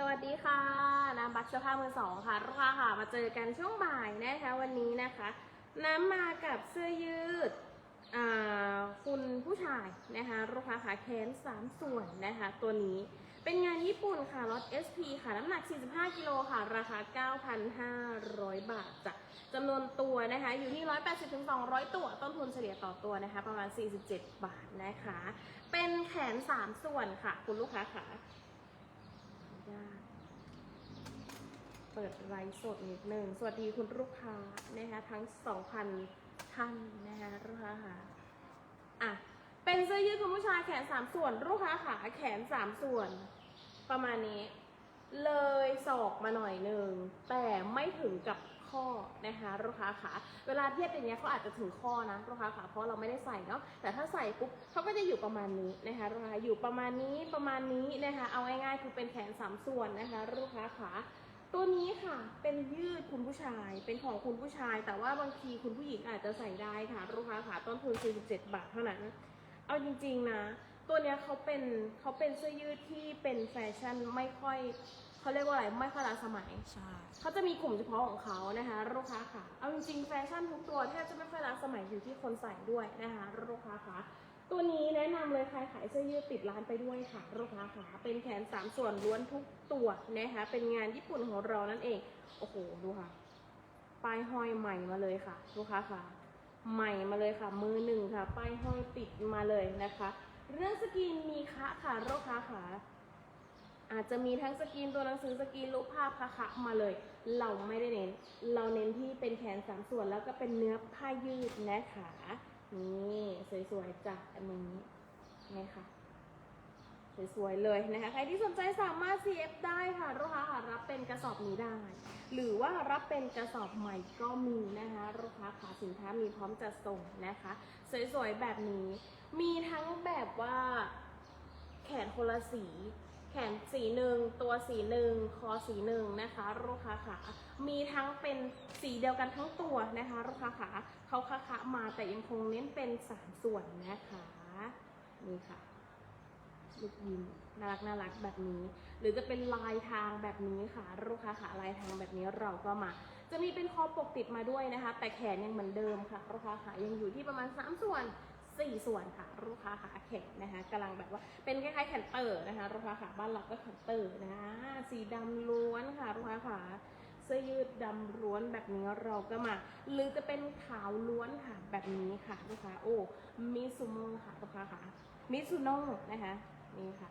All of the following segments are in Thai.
สวัสดีค่ะน้ำบัตรเสื้อผ้ามือสองค่ะลูกค้าค่ะมาเจอกันช่วงบ่ายนะคะวันนี้นะคะ น้ำมากับเสื้อยืดคุณผู้ชายนะคะลูกค้าขาแขนสามส่วนนะคะ ตัวนี้เป็นงานญี่ปุ่นค่ะรถ SP ค่ะ น้ำหนัก 45 กิโลค่ะ ราคา 9,500 บาทจ้ะจำนวนตัวนะคะ อยู่ที่ 180-200 ตัว ต้นทุนเฉลี่ยต่อตัวนะคะ ประมาณ 47 บาทนะคะ เป็นแขน 3 ส่วนค่ะ คุณลูกค้าค่ะ ยาก เปิดไลฟ์สดนิดหนึ่ง สวัสดีคุณลูกค้านะคะทั้ง 2,000 ท่านนะคะลูกค้าค่ะอะ เป็นเสื้อยืดคุณผู้ชายแขน 3 ส่วน ลูกค้าขาแขน 3 ส่วน ประมาณนี้ เลยศอกมาหน่อยหนึ่ง แต่ไม่ถึงกับ ข้อนะคะลูกค้าขาเวลาเทียบอย่างเงี้ยเขาอาจจะถึงข้อนะลูกค้าขาเพราะเราไม่ได้ใส่เนาะแต่ถ้าใส่ปุ๊บเขาก็จะอยู่ประมาณนี้นะคะลูกค้าอยู่ประมาณนี้ประมาณนี้นะคะเอาง่ายๆคือเป็นแขนสามส่วนนะคะลูกค้าขาตัวนี้ค่ะเป็นยืดคุณผู้ชายเป็นของคุณผู้ชาย แต่ว่าบางทีคุณผู้หญิงอาจจะใส่ได้ค่ะลูกค้าขาต้นทุน 47 บาทเท่านั้น เอาจริง ๆนะ ตัวเนี้ยเขาเป็นเขาเป็นเสื้อยืดที่เป็นแฟชั่นไม่ค่อย เขาเรียกว่าอะไรไม่ค่อยล้าสมัย ใช่ เขาจะมีกลุ่มเฉพาะของเขานะคะลูกค้าค่ะ เอาจริงๆแฟชั่นทุกตัวแทบจะไม่ค่อยล้าสมัยอยู่ที่คนใส่ด้วยนะคะลูกค้าค่ะตัวนี้แนะนำเลยใครขายเสื้อยืดติดร้านไปด้วยค่ะลูกค้าค่ะเป็นแขนสามส่วนล้วนทุกตัวนะคะเป็นงานญี่ปุ่นของเรานั่นเอง โอ้โหดูค่ะป้ายห้อยใหม่มาเลยค่ะ ลูกค้าค่ะ ใหม่มาเลยค่ะ มือหนึ่งค่ะ ป้ายห้อยติดมาเลยนะคะ เรื่องสกรีนมีคะค่ะลูกค้าค่ะ อาจจะมีทั้งสกรีนตัวหนังสือสกรีนรูปภาพคะคะมาเลย เราไม่ได้เน้น เราเน้นที่เป็นแขนสามส่วนแล้วก็เป็นเนื้อผ้ายืดนะคะนี่สวยๆจากอันนี้นี่ค่ะสวยๆเลยนะคะ ใครที่สนใจสามารถ CF ได้ค่ะลูกค้าค่ะรับเป็นกระสอบนี้ได้ หรือว่ารับเป็นกระสอบใหม่ก็มีนะคะลูกค้าขาสินค้ามีพร้อมจัดส่งนะคะ สวยๆแบบนี้ มีทั้งแบบว่าแขนคนละสี แขนสีหนึ่งตัวสีหนึ่งคอสีหนึ่งนะคะลูกค้าขามีทั้งเป็นสีเดียวกันทั้งตัวนะคะลูกค้าขาเขาคะคะมาแต่ยังคงเน้นเป็นสามส่วนนะคะนี่ค่ะลูกยิ้มน่ารักน่ารักแบบนี้ หรือจะเป็นลายทางแบบนี้ค่ะลูกค้าขาลายทางแบบนี้เราก็มา จะมีเป็นคอปกติดมาด้วยนะคะ แต่แขนยังเหมือนเดิมค่ะลูกค้าขายังอยู่ที่ประมาณ 3 ส่วน 4 ส่วนค่ะลูกค้าขาแขนนะคะกำลังแบบว่าเป็นคล้ายๆแขนเตอร์นะคะลูกค้าขาบ้านเราก็แขนเตอร์นะสีดำล้วนค่ะลูกค้าขาเสื้อยืดดำล้วนแบบนี้เราก็มา หรือจะเป็นขาวล้วนค่ะแบบนี้ค่ะลูกค้าโอ้มิซูโม่ค่ะลูกค้าขามิซูโน่นะคะนี่ค่ะ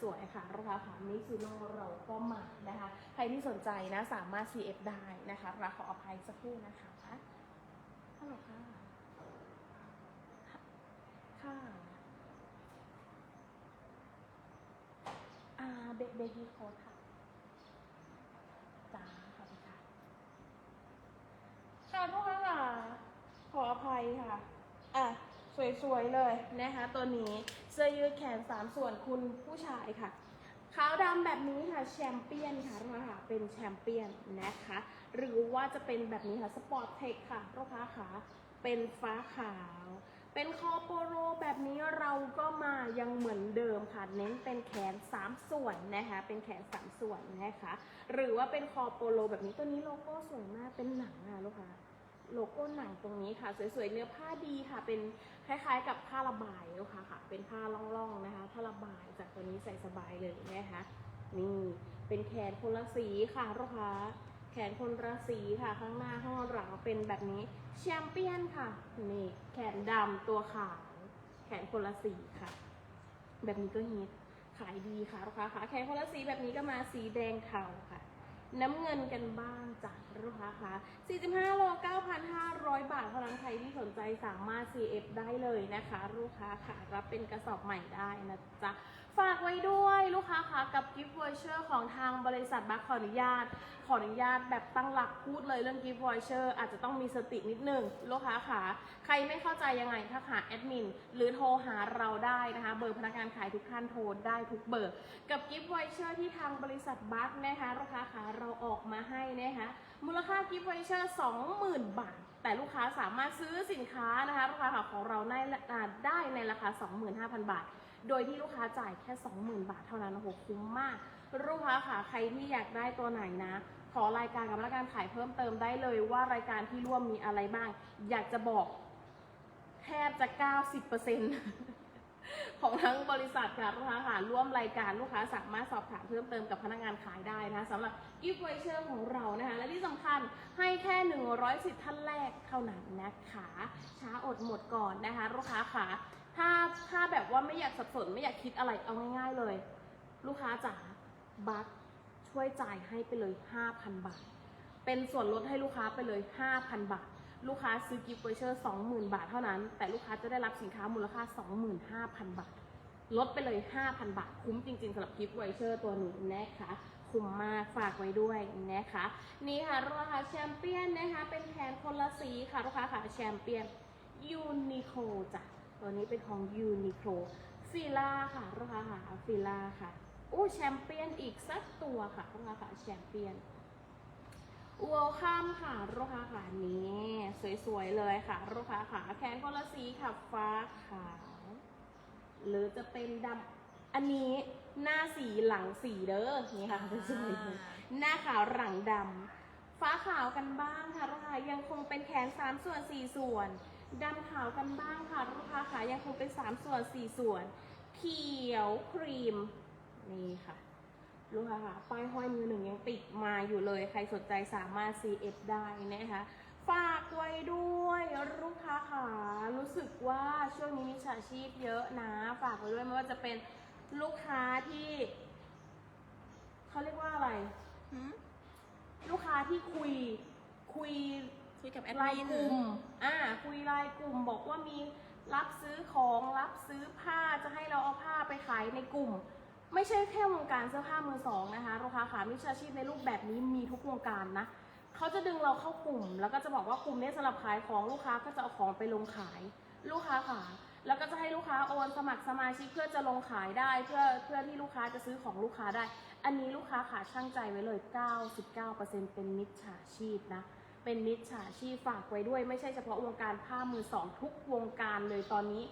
สวยๆค่ะลูกค้าค่ะมิซูโน่เราก็มานะคะ ใครที่สนใจนะสามารถ CF ได้นะคะราขออภัยสักครู่นะคะฮัลโหลค่ะ ค่ะ อ่าเบเบบี้โค้ดค่ะจ้าขอบคุณค่ะค่ะพวกเราค่ะ ขออภัยค่ะ อะ สวยๆเลยนะคะ ตัวนี้เสื้อยืดแขนสามส่วนคุณผู้ชายค่ะขาวดำแบบนี้ค่ะแชมเปี้ยนค่ะลูกค้าค่ะเป็นแชมเปี้ยนนะคะ หรือว่าจะเป็นแบบนี้ค่ะสปอร์ตเทคค่ะลูกค้าค่ะเป็นฟ้าขาว เป็นคอโปโรแบบนี้เราก็มายังเหมือนเดิมค่ะ เน้นเป็นแขน 3 ส่วนนะคะ เป็นแขน 3 ส่วนนะคะ หรือว่าเป็นคอโปโลแบบนี้ตัวนี้โลโก้สวยมากเป็นหนังอะลูกค้าโลโก้หนังตรงนี้ค่ะ สวยๆเนื้อผ้าดีค่ะ เป็นคล้ายๆ กับผ้าระบายลูกค้าค่ะ เป็นผ้าล่องๆนะคะผ้าระบายจากตัวนี้ใส่สบายเลยนะคะนี่เป็นแขนคนละสีค่ะลูกค้า ขนคนละสีค่ะ ข้างหน้าข้างหลังเป็นแบบนี้แชมเปี้ยนค่ะนี่แขนดำตัวขาวแขนคนละสีค่ะ แบบนี้ก็ฮิตขายดีค่ะลูกค้าค่ะแขนคนละสีแบบนี้ก็มาสีแดงเทาค่ะ น้ำเงินกันบ้างจากลูก ค้าค่ะ45 โล 9,500 บาทเท่านั้นใครที่สนใจสามารถ CF ได้เลยนะคะ ลูกค้าค่ะรับเป็นกระสอบใหม่ได้นะจ๊ะ ฝากไว้ด้วยลูกค้าค่ะกับกิฟต์วอเชอร์ของทางบริษัทบัคขออนุญาต ขออนุญาตแบบตั้งหลักพูดเลยเรื่องกิฟต์วอเชอร์อาจจะต้องมีสตินิดนึงลูกค้าค่ะใครไม่เข้าใจยังไงถ้าหาแอดมินหรือโทรหาเราได้นะคะ เบอร์พนักงานขายทุกท่านโทรได้ทุกเบอร์ กับกิฟต์วอเชอร์ที่ทางบริษัทบัคนะคะลูกค้าค่ะเราออกมาให้นะคะ มูลค่ากิฟต์วอเชอร์20,000 บาท แต่ลูกค้าสามารถซื้อสินค้านะคะลูกค้าค่ะของเราได้ได้ในราคา 25,000 บาท โดยที่ลูกค้าจ่ายแค่ 20,000 บาทเท่านั้นโอ้โหคุ้มมาก ลูกค้าค่ะใครที่อยากได้ตัวไหนนะขอรายการกับรายการขายเพิ่มเติมได้เลยว่ารายการที่ร่วมมีอะไรบ้าง อยากจะบอกแทบจะ 90% ของทั้งบริษัทค่ะลูกค้าค่ะร่วมรายการลูกค้าสามารถสอบถามเพิ่มเติมกับพนักงานขายได้นะคะสำหรับกิฟต์ไวเชอร์ของเรานะคะ และที่สำคัญให้แค่ 100สิทธิ์ท่านแรกเท่านั้นนะคะช้าอดหมดก่อนนะคะ ลูกค้าค่ะถ้าถ้าแบบว่าไม่อยากสับสนไม่อยากคิดอะไรเอาง่ายๆเลย ลูกค้าจ๋าบัคช่วยจ่ายให้ไปเลย 5,000 บาท เป็นส่วนลดให้ลูกค้าไปเลย 5,000 บาท ลูกค้าซื้อกิฟต์วอเชอร์20,000 บาทเท่านั้น แต่ลูกค้าจะได้รับสินค้ามูลค่า 25,000 บาท ลดไปเลย 5,000 บาท คุ้มจริงๆสำหรับกิฟต์วอเชอร์ตัวนี้นะคะคุ้มมากฝากไว้ด้วยนะคะ นี่ค่ะลูกค้าแชมเปี้ยนนะคะ เป็นแขนคนละสีค่ะลูกค้าค่ะแชมเปี้ยนยูนิโคจ้ะตัวนี้เป็นของยูนิโคฟิล่าค่ะลูกค้าค่ะฟิล่าค่ะอู้แชมเปี้ยนอีกสักตัวค่ะลูกค้าค่ะแชมเปี้ยน อวอลคัมค่ะลูกค้าค่ะนี่สวยๆเลยค่ะลูกค้าค่ะแขนคนละสีค่ะฟ้าขาวหรือจะเป็นดำอันนี้หน้าสีหลังสีเด้อนี่ค่ะสวยๆหน้าขาวหลังดำฟ้าขาวกันบ้างค่ะลูกค้ายังคงเป็นแขน3ส่วน4ส่วนดำขาวกันบ้างค่ะลูกค้าค่ะยังคงเป็น3ส่วน4ส่วน เขียวครีมนี่ค่ะ ลูกค้าค่ะป้ายห้อยมือหนึ่งยังติดมาอยู่เลย ใครสนใจสามารถ CF ได้นะคะฝากไว้ด้วยลูกค้าค่ะรู้สึกว่าช่วงนี้มีฉาชีพเยอะนะ ฝากไว้ด้วยไม่ว่าจะเป็นลูกค้าที่เขาเรียกว่าอะไรหืมลูกค้าที่คุยคุยคุยกับแอดไลมิน์นกลุ่มอ่า คุยไลน์กลุ่มบอกว่ามีรับซื้อของรับซื้อผ้าจะให้เราเอาผ้าไปขายในกลุ่ม ไม่ใช่แค่วงการเสื้อผ้ามือสองนะคะลูกค้าขามิชาชีพในรูปแบบนี้มีทุกวงการนะเขาจะดึงเราเข้ากลุ่ม แล้วก็จะบอกว่ากลุ่มนี้สำหรับขายของลูกค้าก็จะเอาของไปลงขายลูกค้าขาแล้วก็จะให้ลูกค้าโอนสมัครสมาชิกเพื่อจะลงขายได้ เพื่อเพื่อที่ลูกค้าจะซื้อของลูกค้าได้ อันนี้ลูกค้าขาช่างใจไว้เลย 99%เป็นมิจฉาชีพนะเป็นมิจฉาชีพฝากไว้ด้วย ไม่ใช่เฉพาะวงการผ้ามือสองทุกวงการเลยตอนนี้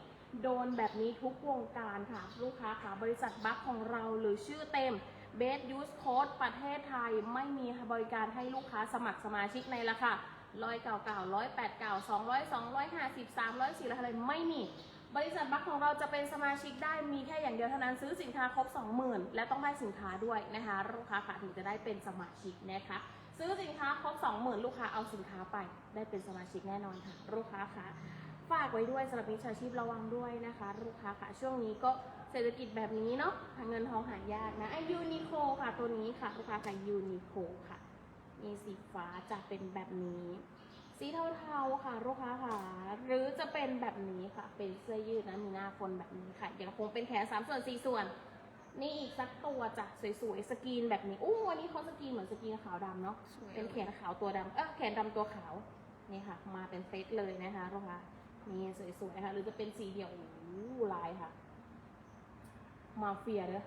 โดนแบบนี้ทุกวงการค่ะ ลูกค้าค่ะบริษัทบัคของเราหรือชื่อเต็ม b e s t Use Code ประเทศไทยไม่มีบริการให้ลูกค้าสมัครสมาชิกในราคาร้อยเก่าเก่าร้อยแปดเก่าสองร้อยสองร้อยห้าสิบสามร้อยสี่ร้อยอะไรไม่มี บริษัทบัคของเราจะเป็นสมาชิกได้มีแค่อย่างเดียวเท่านั้นซื้อสินค้าครบ 20,000 และต้องได้สินค้าด้วยนะคะลูกค้าค่ะถึงจะได้เป็นสมาชิกนะคะซื้อสินค้าครบ 20,000 ลูกค้าเอาสินค้าไปได้เป็นสมาชิกแน่นอนค่ะลูกค้าค่ะ ฝากไว้ด้วยสำหรับมิจฉาชีพระวังด้วยนะคะ ลูกค้าค่ะช่วงนี้ก็เศรษฐกิจแบบนี้เนาะหาเงินทองหายากนะไอยูนิโคค่ะตัวนี้ค่ะลูกค้าค่ะยูนิโคค่ะ มีสีฟ้าจะเป็นแบบนี้ สีเทาๆค่ะลูกค้าค่ะหรือจะเป็นแบบนี้ค่ะเป็นเสื้อยืดนะมีหน้าคนแบบนี้ค่ะยังคงเป็นแขนสามส่วนสี่ส่วนนี่อีกสักตัวจ้ะสวยๆสกรีนแบบนี้อู้วันนี้เขาสกรีนเหมือนสกรีนขาวดำเนาะสวยเป็นแขนขาวตัวดำเออแขนดำตัวขาวนี่ค่ะ มาเป็นเซตเลยนะคะลูกค้า นี่สวยๆค่ะหรือจะเป็นสีเดียวโอ้ลายค่ะ มาเฟียเด้อ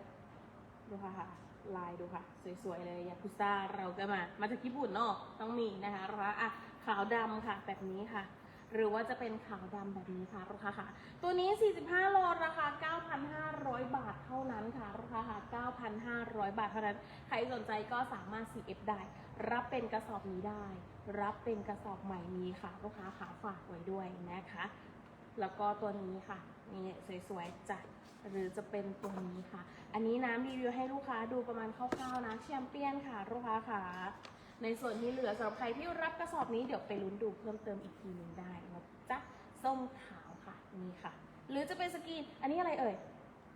ดูค่ะค่ะ ลายดูค่ะ สวยๆเลยยากุซ่าเราก็มา มาจากญี่ปุ่นเนาะต้องมีนะคะลูกค้าอะขาวดำค่ะแบบนี้ค่ะ หรือว่าจะเป็นขาวดำแบบนี้ค่ะลูกค้าค่ะ ตัวนี้ 45 โลราคา 9,500 บาทเท่านั้นค่ะลูกค้าค่ะ 9,500 บาทเท่านั้น ใครสนใจก็สามารถ CF ได้ รับเป็นกระสอบนี้ได้ รับเป็นกระสอบใหม่นี้ค่ะ ลูกค้าขาฝากไว้ด้วยนะคะ แล้วก็ตัวนี้ค่ะนี่สวยๆจัดหรือจะเป็นตัวนี้ค่ะ อันนี้น้ำรีวิวให้ลูกค้าดูประมาณคร่าวๆนะแชมเปี้ยนค่ะลูกค้าค่ะ ในส่วนที่เหลือสำหรับใครที่รับกระสอบนี้เดี๋ยวไปลุ้นดูเพิ่มเติมอีกทีหนึ่งได้นะจ๊ะส้มขาวค่ะนี่ค่ะ หรือจะเป็นสกรีนอันนี้อะไรเอ่ย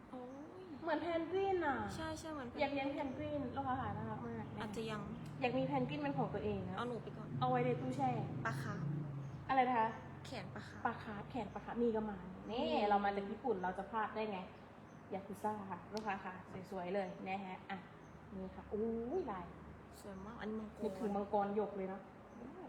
โอ้ยเหมือนแพนกวินอะใช่ใช่เหมือนอยากเลี้ยงแพนกวินลูกค้าค่ะน่ารักมากอาจจะยังอยากมีแพนกวินเป็นของตัวเองนะเอาหนูไปก่อนเอาไว้ในตู้แช่ปลาคาร์ฟอะไรนะคะแขนปลาคาร์ฟปลาคาร์ฟแขนปลาคาร์ฟมีกระมานี่อืมเรามาจากญี่ปุ่นเราจะพลาดได้ไงยากุซ่าค่ะลูกค้าค่ะสวยๆเลยนะฮะอะนี่ค่ะอู้ยลาย สวยมากอันนี้มังกนึกถึงรมังกรหยกเลยเนาะ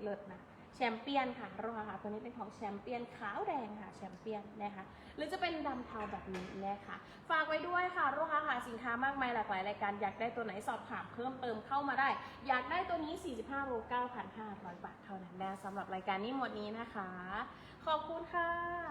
เลิศนะแชมเปี้ยนค่ะลูกค้าค่ะตัวนี้เป็นของแชมเปี้ยนขาวแดงค่ะแชมเปี้ยนนะคะหรือจะเป็นดำเทาแบบนี้นะคะฝากไว้ด้วยค่ะลูกค้าค่ะสินค้ามากมายหลากหลายรายการอยากได้ตัวไหนสอบถามเพิ่มเติมเข้ามาได้ อยากได้ตัวนี้ 45โล9,500 บาทเท่านั้นนะสำหรับรายการนี้หมดนี้นะคะ ขอบคุณค่ะ